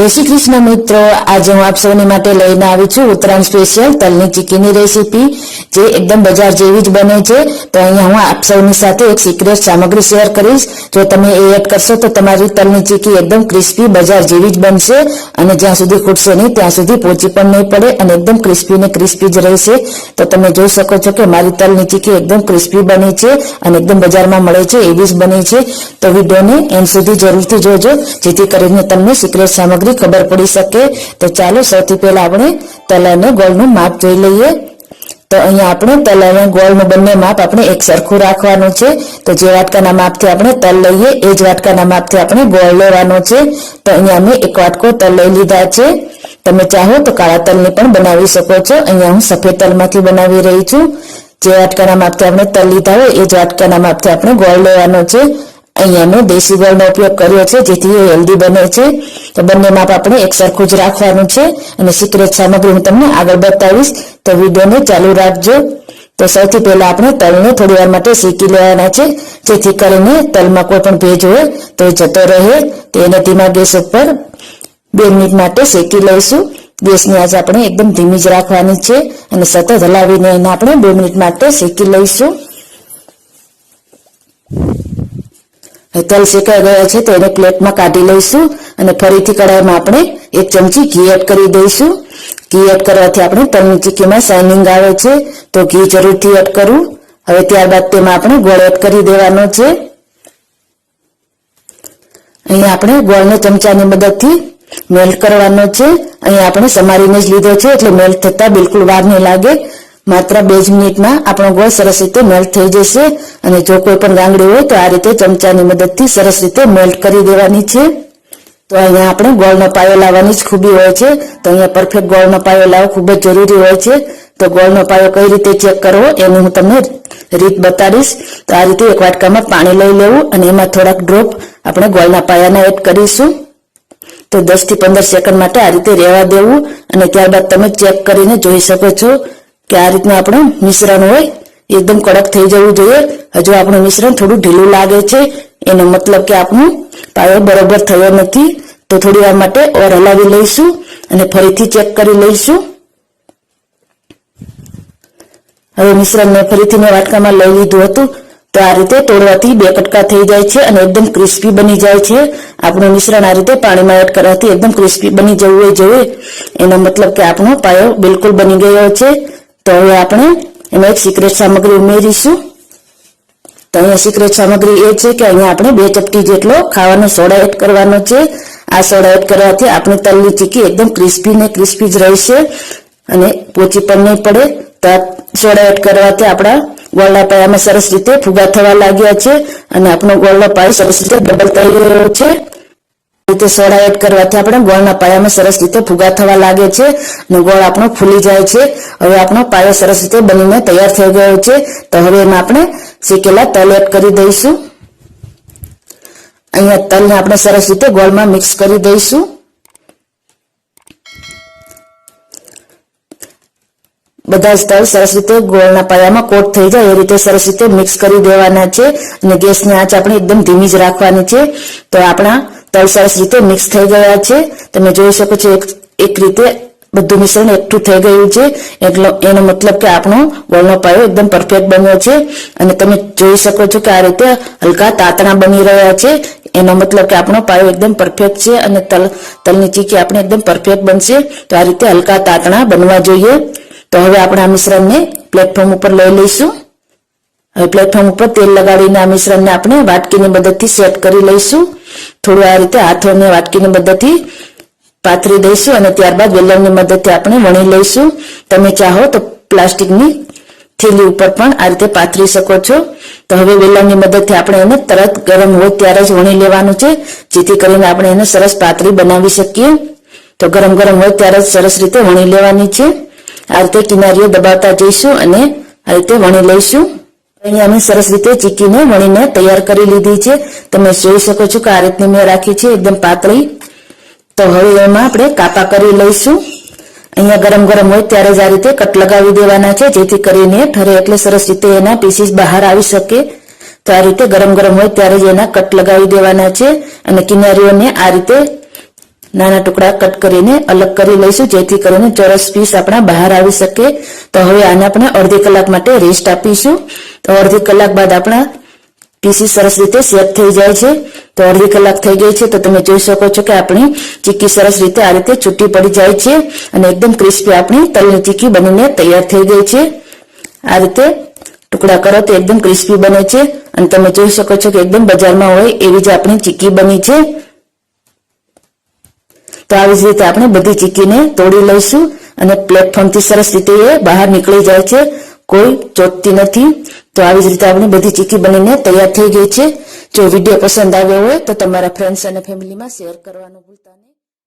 જય શ્રી કૃષ્ણ મિત્રો. આજે હું આપ સૌને માટે લઈને આવી છું ઉત્તરાયણ સ્પેશિયલ તલની ચીકીની રેસીપી જે એકદમ બજાર જેવી જ બને છે. તો અહીંયા હું આપ સૌની સાથે એક સિક્રેટ સામગ્રી શેર કરીશ. જો તમે એ એડ કરશો તો તમારી તલની ચીકી એકદમ ક્રિસ્પી બજાર જેવી જ બનશે અને જ્યાં સુધી ખૂટશે નહીં, ત્યાં સુધી પહોંચી પણ નહીં પડે અને એકદમ ક્રિસ્પી ને ક્રિસ્પી જ રહેશે. તો તમે જોઈ શકો છો કે મારી તલની ચીકી એકદમ ક્રિસ્પી બની છે અને એકદમ બજારમાં મળે છે, એવી જ બની છે. તો વિડીયોને એન્ડ સુધી જરૂરથી જોજો, જેથી કરીને તમને સિક્રેટ સામગ્રી ખબર પડી શકે. તો ચાલો સૌથી પહેલા આપણે તલ ગોળનું માપ જોઈ લઈએ. તો અહીંયા આપણે તલ અને ગોળનું બંને માપ આપણે એક સરખું રાખવાનું છે. તો જે વાટકાના માપથી આપણે તલ લઈએ, એ જ વાટકાના માપથી આપણે ગોળ લેવાનો છે. તો અહીંયા મેં એક વાટકો તલ લઈ લીધા છે. તમે ચાહો તો કાળા તલની પણ બનાવી શકો છો. અહીંયા હું સફેદ તલમાંથી બનાવી રહી છું. જે વાટકાના માપથી આપણે તલ લીધા હોય, એ જ વાટકાના માપથી આપણે ગોળ લેવાનો છે. અહીંયા મેં દેશી ગોળનો ઉપયોગ કર્યો છે, જેથી એ હેલ્ધી બને છે. તો બંને માપ આપણે એક સરખું જ રાખવાનું છે. અને સિક્રેટ સામગ્રી હું તમને આગળ બતાવીશ. તો વિડીયોને ચાલુ રાખજો. તો સૌથી પહેલા આપણે તલને થોડી વાર માટે શેકી લેવાના છે. જેથી કરીને તલમાં કોઈ પણ ભેજ હોય તો એ જતો રહે. તો એને ધીમા ગેસ ઉપર બે મિનિટ માટે શેકી લઈશું. ગેસની આંચ આપણે એકદમ ધીમી જ રાખવાની છે. અને સતત હલાવીને એને આપણે બે મિનિટ માટે શેકી લઈશું હવે તલ શેકાઈ ગયા છે તો એને પ્લેટમાં કાઢી લઈશું અને ફરીથી કડાઈમાં આપણે એક ચમચી ઘી એડ કરી દઈશું. ઘી એડ કરવાથી આપણે તલની ચીકીમાં શાઇનિંગ આવે છે. તો ઘી જરૂરથી એડ કરવું હવે ત્યારબાદ તેમાં આપણે ગોળ એડ કરી દેવાનો છે. અહીંયા આપણે ગોળને ચમચાની મદદથી મેલ્ટ કરવાનો છે. અહીંયા આપણે સમારીને જ લીધો છે એટલે મેલ્ટ થતા બિલકુલ વાર નહીં લાગે. માત્ર બે જ મિનિટમાં આપણો ગોળ સરસ રીતે મેલ્ટ થઈ જશે. અને જો કોઈ પણ ગાંગડી હોય તો આ રીતે ચમચાની મદદથી સરસ રીતે મેલ્ટ કરી દેવાની છે. તો અહીંયા આપણે ગોળનો પાયો લાવવાની જ ખૂબી હોય છે. તો અહીંયા પરફેક્ટ ગોળનો પાયો લાવવો ખૂબ જ જરૂરી હોય છે. તો ગોળનો પાયો કઈ રીતે ચેક કરવો એની હું તમને રીત બતાડીશ. તો આ રીતે એક વાટકામાં પાણી લઈ લેવું અને એમાં થોડાક ડ્રોપ આપણે ગોળના પાયાના એડ કરીશું. તો દસથી પંદર સેકન્ડ માટે આ રીતે રહેવા દેવું. અને ત્યારબાદ તમે ચેક કરીને જોઈ શકો છો. કે આ રીતનું આપણું મિશ્રણ હોય એકદમ કડક થઈ જવું જોઈએ. હજુ આપણું મિશ્રણ થોડું ઢીલું લાગે છે, એનો મતલબ કે આપણું પાયો બરોબર થયો નથી. તો થોડી વાર માટે ઓર હલાવી લઈશું અને ફરીથી ચેક કરી લઈશું. હવે મિશ્રણને ફરીથી મેં વાટકામાં લઈ લીધું હતું. તો આ રીતે તોડવાથી બે કટકા થઈ જાય છે અને એકદમ ક્રિસ્પી બની જાય છે. આપણું મિશ્રણ આ રીતે પાણીમાં એડ કરવાથી એકદમ ક્રિસ્પી બની જવું જોઈએ. એનો મતલબ કે આપણો પાયો બિલકુલ બની ગયો છે. તો હવે આપણે એમાં એક સિક્રેટ સામગ્રી ઉમેરીશું. તો અહીંયા સિક્રેટ સામગ્રી એ છે કે અહીંયા આપણે બે ચપટી જેટલો ખાવાનો સોડા એડ કરવાનો છે. આ સોડા એડ કરવાથી આપણી તલની ચીકી એકદમ ક્રિસ્પી ને ક્રિસ્પી જ રહેશે અને પોચી પણ નહીં પડે. તો સોડા એડ કરવાથી આપણા ગોળના પાયામાં સરસ રીતે ફુગા થવા લાગ્યા છે અને આપણો ગોળનો પાય સરસ રીતે ડબલ થઈ રહ્યો છે. રીતે સોડા એડ કરવાથી આપણે ગોળના પાયામાં સરસ રીતે ફુગા થવા લાગે છે અને ગોળ આપણો ફૂલી જાય છે. હવે આપણો પાયો સરસ રીતે બનીને તૈયાર થઈ ગયો છે. તો હવે એમાં આપણે શેકેલા તલ એડ કરી દઈશું. અહીંયા તલને આપણે સરસ રીતે ગોળમાં મિક્સ કરી દઈશું. બધા જ તલ સરસ રીતે ગોળના પાયામાં કોટ થઈ જાય. એ રીતે સરસ રીતે મિક્સ કરી દેવાના છે. અને ગેસની આંચ આપણે એકદમ ધીમી જ રાખવાની છે. તો આપણા તલ સરસ રીતે મિક્સ થઈ ગયા છે. તમે જોઈ શકો છો એક એક રીતે બધું મિશ્રણ એકઠું થઈ ગયું છે. એટલે એનો મતલબ કે આપણો ગોળનો પાયો એકદમ પરફેક્ટ બન્યો છે. અને તમે જોઈ શકો છો કે આ રીતે હલકા તાતણા બની રહ્યા છે. એનો મતલબ કે આપણો પાયો એકદમ પરફેક્ટ છે અને તલ તલની ચીકી આપણે એકદમ પરફેક્ટ બનશે. તો આ રીતે હલકા તાતણા બનવા જોઈએ. તો હવે આપણે આ મિશ્રણને પ્લેટફોર્મ ઉપર લઈ લઈશું. હવે પ્લેટફોર્મ ઉપર તેલ લગાડીને આ મિશ્રણને આપણે વાટકીની મદદથી સેટ કરી લઈશું. થોડું આ રીતે હાથોને વાટકીની મદદથી પાથરી દઈશું અને ત્યારબાદ વેલણની મદદથી આપણે વણી લઈશું. તમે ચાહો તો પ્લાસ્ટિકની થેલી ઉપર પણ આ રીતે પાથરી શકો છો. તો હવે વેલણની મદદથી આપણે એને તરત ગરમ હોય ત્યારે જ વણી લેવાનું છે, જેથી કરીને આપણે એને સરસ પાતળી બનાવી શકીએ. તો ગરમ ગરમ હોય ત્યારે જ સરસ રીતે વણી લેવાની છે. આ રીતે કિનારીઓ દબાવતા જઈશું અને આ રીતે વણી લઈશું. અહીંયા અમે સરસ રીતે ચીકીને વણીને તૈયાર કરી લીધી છે. તમે જોઈ શકો છો કે આ રીતની મેં રાખી છે, એકદમ પાતળી. તો હવે એમાં આપણે કાપા કરી લઈશું. અહીંયા ગરમ ગરમ હોય ત્યારે જ આ રીતે કટ લગાવી દેવાના છે, જેથી કરીને ઠરે એટલે સરસ રીતે એના પીસીસ બહાર આવી શકે. તો આ રીતે ગરમ ગરમ હોય ત્યારે જ એના કટ લગાવી દેવાના છે અને કિનારીઓને આ રીતે નાના ટુકડા કટ કરીને અલગ કરી લઈશું, જેથી કરીને ચોરસ પીસ આપણા બહાર આવી શકે. તો હવે આને આપણે અડધી કલાક માટે રેસ્ટ આપીશું. તો અડધી કલાક બાદ આપણા પીસી સરસ રીતે સેટ થઈ જાય છે. તો અડધી કલાક થઈ ગઈ છે, તો તમે જોઈ શકો છો કે આપણી ચીક્કી સરસ રીતે આ રીતે છૂટી પડી જાય છે અને એકદમ ક્રિસ્પી આપણી તલની ચીક્કી બનીને તૈયાર થઈ ગઈ છે. આ રીતે ટુકડા કરો તો એકદમ ક્રિસ્પી બને છે અને તમે જોઈ શકો છો કે એકદમ બજારમાં હોય એવી જ આપણી ચીક્કી બની છે. તો આવી જ રીતે આપણે બધી ચીક્કીને તોડી લઈશું અને પ્લેટફોર્મથી સરસ રીતે એ બહાર નીકળી જાય છે. કોઈ ચોટતી નથી. તો આવી જ રીતે આપણી બધી ચીકી બનીને તૈયાર થઈ ગઈ છે. જો વીડિયો પસંદ આવ્યો હોય તો તમારા ફ્રેન્ડ્સ અને ફેમિલીમાં શેર કરવાનું ભૂલતા નહીં.